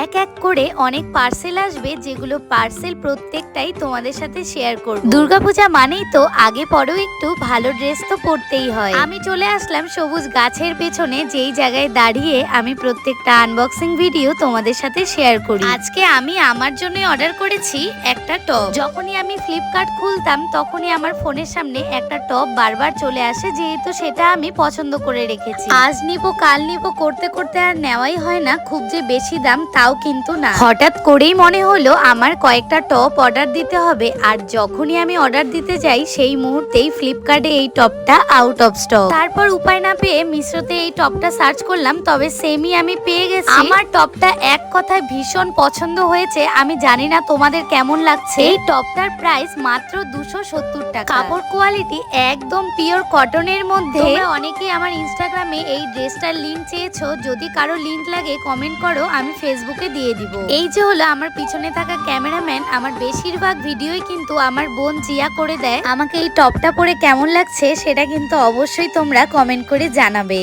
এক এক করে অনেক পার্সেল আসবে, যেগুলো পার্সেল প্রত্যেকটাই তোমাদের সাথে শেয়ার করব। দুর্গাপূজা মানেই তো আগে পরেও একটু ভালো ড্রেস তো পরতেই হয়। আমি চলে আসলাম সবুজ গাছের পেছনে, যেই জায়গায় দাঁড়িয়ে আমি প্রত্যেকটা আনবক্সিং ভিডিও তোমাদের সাথে শেয়ার করি। আজকে আমি আমার জন্য অর্ডার করেছি একটা টপ যখনই আমি ফ্লিপকার্ট খুলতাম, তখনই আমার ফোনের সামনে একটা টপ বারবার চলে আসে, যেহেতু সেটা আমি পছন্দ করে রেখেছি। আজ নিবো, কাল নিবো, করতে করতে আর নেওয়াই হয় না। খুব যে বেশি দাম তাও কিন্তু না। হঠাৎ করেই মনে হলো আমার কয়েকটা টপ অর্ডার দিতে হবে, আর যখনই আমি অর্ডার দিতে যাই, সেই মুহূর্তেই ফ্লিপকার্টে এই টপটা আউট অফ স্টক তারপর উপায় না পেয়ে মিশোতে এই টপটা সার্চ করলাম, তবে সেমই আমি পেয়ে গেছি। আমার টপটা এক কথায় ভীষণ পছন্দ হয়েছে, আমি জানি না তোমাদের কেমন লাগছে। এই টপটার প্রাইস মাত্র দুশো সত্তর টাকা। কাপড় কোয়ালিটি একদম পিওর কটনের মধ্যে। অনেকেই আমার ইনস্টাগ্রামে এই ড্রেসটার লিঙ্ক চেয়েছো। যদি কারও লিঙ্ক লাগে কমেন্ট করো, আমি ফেসবুকে দিয়ে দিব। এই যে হলো আমার পিছনে থাকা ক্যামেরাম্যান, আমার বেশিরভাগ ভিডিওই কিন্তু আমার বোন জিয়া করে দেয়। আমাকে এই টপটা পরে কেমন লাগছে সেটা কিন্তু অবশ্যই তোমরা কমেন্ট করে জানাবে।